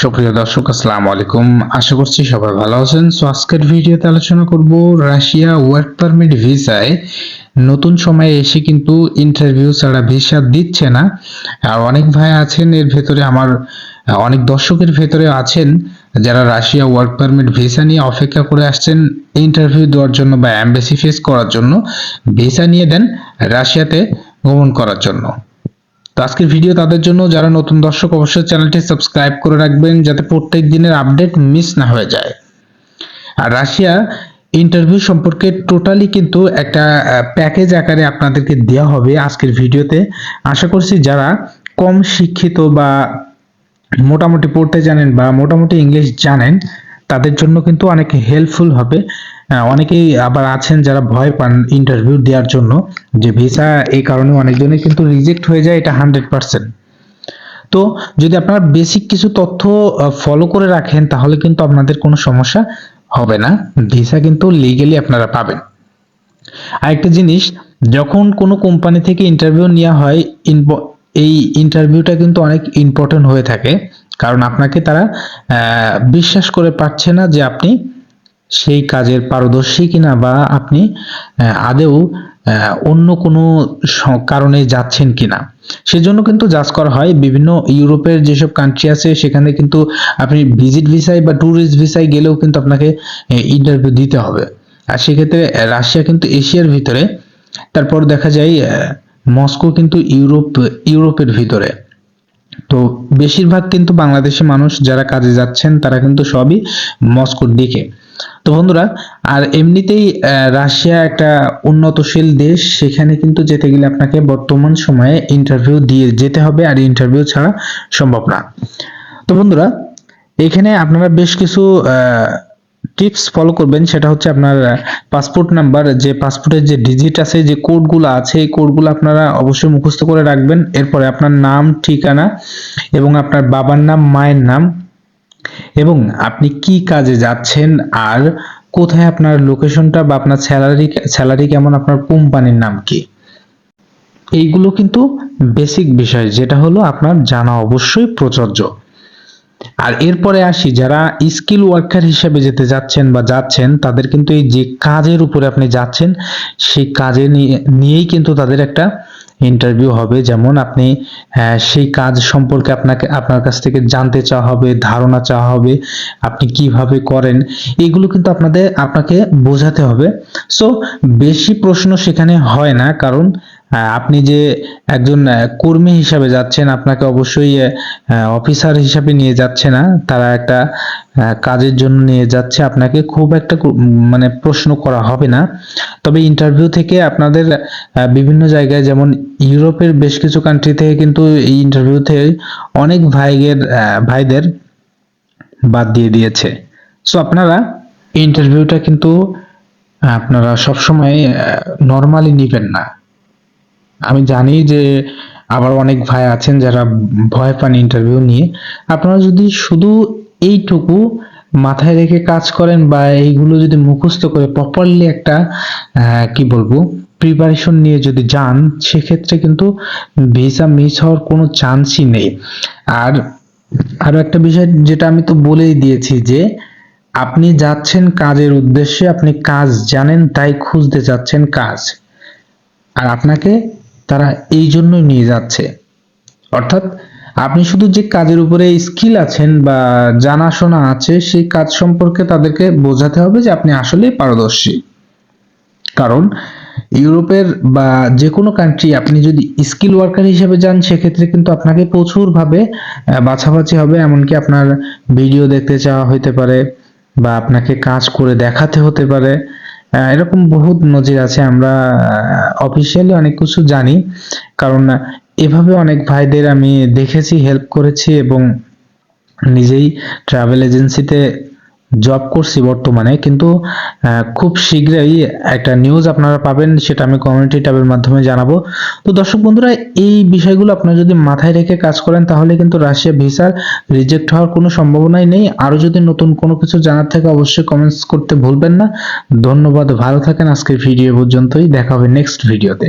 সুপ্রিয় দর্শক, আসসালামু আলাইকুম। আশা করছি সবাই ভালো আছেন। সো আজকের ভিডিওতে আলোচনা করব রাশিয়া ওয়ার্ক পারমিট ভিসায়। নতুন সময়ে এসে কিন্তু ইন্টারভিউ ছাড়া ভিসা দিচ্ছে না। আর অনেক ভাই আছেন, এর ভেতরে আমার, অনেক দর্শকের ভেতরে আছেন, যারা রাশিয়া ওয়ার্ক পারমিট ভিসা নিয়ে অপেক্ষা করে আসছেন ইন্টারভিউ দেওয়ার জন্য বা অ্যাম্বাসি ফেস করার জন্য। ভিসা নিয়ে দেন রাশিয়াতে ভ্রমণ করার জন্য। তো আজকের ভিডিও তাদের জন্য। যারা নতুন দর্শক, অবশ্যই চ্যানেলটি সাবস্ক্রাইব করে রাখবেন যাতে প্রত্যেক দিনের আপডেট মিস না হয়ে যায়। আর রাশিয়া ইন্টারভিউ সম্পর্কে টোটালি কিন্তু একটা প্যাকেজ আকারে আপনাদেরকে দেওয়া হবে আজকের ভিডিওতে। আশা করছি যারা কম শিক্ষিত বা মোটামুটি পড়তে জানেন বা মোটামুটি ইংলিশ জানেন, তাদের জন্য কিন্তু অনেক হেল্পফুল হবে। আহ, অনেকেই আবার আছেন যারা ভয় পান ইন্টারভিউ দেওয়ার জন্য যে ভিসা এই কারণে অনেকজনের কিন্তু রিজেক্ট হয়ে যায় এটা হান্ড্রেড পার্সেন্ট তো যদি আপনারা বেসিক কিছু তথ্য ফলো করে রাখেন তাহলে কিন্তু আপনাদের কোনো সমস্যা হবে না। ভিসা কিন্তু লিগেলি আপনারা পাবেন। আরেকটা জিনিস যখন কোনো কোম্পানি থেকে ইন্টারভিউ নেওয়া হয় এই ইন্টারভিউটা কিন্তু অনেক ইম্পর্টেন্ট হয়ে থাকে। কারণ আপনাকে তারা বিশ্বাস করে পাচ্ছে না যে আপনি সেই কাজের পারদর্শী কিনা বা আপনি আদেও অন্য কোনো কারণে যাচ্ছেন কিনা। সেজন্য কিন্তু জাজ করা হয়, বিভিন্ন ইউরোপের যেসব কান্ট্রি আছে, সেখানে কিন্তু আপনি ভিজিট ভিসায় বা ট্যুরিস্ট ভিসায় গেলেও কিন্তু আপনাকে ইন্টারভিউ দিতে হবে। আর সেক্ষেত্রে রাশিয়া কিন্তু এশিয়ার ভিতরে। তারপর দেখা যায় মস্কো কিন্তু ইউরোপ, ইউরোপের ভিতরে। তো বেশিরভাগ কিন্তু বাংলাদেশি মানুষ যারা কাজে যাচ্ছেন, তারা কিন্তু সবই মস্কোর দিকে। তো বন্ধুরা, আর এমনিতেই রাশিয়া একটা উন্নতশীল দেশ, সেখানে কিন্তু যেতে গেলে আপনাকে বর্তমান সময়ে ইন্টারভিউ দিয়ে যেতে হবে, আর ইন্টারভিউ ছাড়া সম্ভব না। তো বন্ধুরা, এখানে আপনারা বেশ কিছু টিপস ফলো করবেন। সেটা হচ্ছে আপনার পাসপোর্ট নাম্বার যে পাসপোর্টের যে ডিজিট আছে, যে কোডগুলো আছে, এই কোডগুলো আপনারা অবশ্যই মুখস্থ করে রাখবেন। এরপরে আপনার নাম, ঠিকানা এবং আপনার বাবার নাম, মায়ের নাম। এবং আপনি কি কাজে যাচ্ছেন আর কোথায় আপনার লোকেশনটা বা আপনার স্যালারি স্যালারি কেমন, আপনার কোম্পানির নাম কি? এইগুলো কিন্তু বেসিক বিষয়, যেটা হলো আপনার জানা অবশ্যই প্রযোজ্য। আর এরপরে আসি, যারা স্কিল ওয়ার্কার হিসেবে যেতে যাচ্ছেন বা যাচ্ছেন, তাদের কিন্তু এই যে কাজের উপরে আপনি যাচ্ছেন, সেই কাজে নিয়ে নিয়েই কিন্তু তাদের একটা ইন্টারভিউ হবে। যেমন আপনি আহ, সেই কাজ সম্পর্কে আপনাকে আপনার কাছ থেকে জানতে চাওয়া হবে ধারণা চাওয়া হবে আপনি কীভাবে করেন এগুলো কিন্তু আপনাদের আপনাকে বোঝাতে হবে। সো বেশি প্রশ্ন সেখানে হয় না কারণ আপনি যে একজন কর্মী হিসাবে যাচ্ছেন, আপনাকে অবশ্যই অফিসার হিসাবে নিয়ে যাচ্ছে না। তারা একটা কাজের জন্য নিয়ে যাচ্ছে। আপনাকে খুব একটা মানে প্রশ্ন করা হবে না। তবে ইন্টারভিউ থেকে আপনাদের বিভিন্ন জায়গায় যেমন ইউরোপের বেশ কিছু কান্ট্রি থেকে কিন্তু এই ইন্টারভিউতে অনেক ভাইয়ের ভাইদের বাদ দিয়ে দিয়েছে। সো আপনারা ইন্টারভিউটা কিন্তু আপনারা সবসময় নর্মালি নেবেন না। আমি জানি যে আবার অনেক ভাই আছেন যারা ভয় পান ইন্টারভিউ নিয়ে। আপনারা যদি শুধু এইটুকু মাথায় রেখে কাজ করেন বা এইগুলো যদি মুখস্থ করে প্রপারলি একটা কি বলব প্রিপারেশন নিয়ে যদি যান, সেক্ষেত্রে কিন্তু ভিসা মিস হওয়ার কোনো চান্সই নেই। আর আরও একটা বিষয় যেটা আমি তো বলেই দিয়েছি যে, আপনি যাচ্ছেন কাজের উদ্দেশ্যে, আপনি কাজ জানেন, তাই খুঁজতে যাচ্ছেন কাজ। আর আপনাকে তারা এই জন্যই নিয়ে যাচ্ছে। অর্থাৎ আপনি শুধু যে কাজের উপরে স্কিল আছেন বা জানাশোনা আছে, সেই কাজ সম্পর্কে তাদেরকে বোঝাতে হবে যে আপনি আসলেই পারদর্শী। কারণ ইউরোপের বা যে কোনো কান্ট্রি আপনি যদি স্কিল ওয়ার্কার হিসেবে যান, সেক্ষেত্রে কিন্তু আপনাকে প্রচুরভাবে বাছাবাছি হবে। এমনকি আপনার ভিডিও দেখতে চাওয়া হইতে পারে বা আপনাকে কাজ করে দেখাতে হতে পারে। এরকম বহুত নজির আছে, আমরা অফিসিয়ালি অনেক কিছু জানি। কারণ, এভাবে অনেক ভাইদের আমি দেখেছি হেল্প করেছি এবং নিজেই ট্রাভেল এজেন্সিতে জব করছি বর্তমানে, কিন্তু খুব শীঘ্রই একটা নিউজ আপনারা পাবেন, সেটা আমি কমিউনিটি ট্যাবের মাধ্যমে জানাব। তো দর্শক বন্ধুরা, এই বিষয়গুলো আপনারা যদি মাথায় রেখে কাজ করেন, তাহলে কিন্তু রাশিয়া ভিসার রিজেক্ট হওয়ার কোনো সম্ভাবনাই নেই। আরও যদি নতুন কোনো কিছু জানার থাকে, অবশ্যই কমেন্টস করতে ভুলবেন না। ধন্যবাদ, ভালো থাকেন। আজকের ভিডিও পর্যন্তই। দেখা হবে নেক্সট ভিডিওতে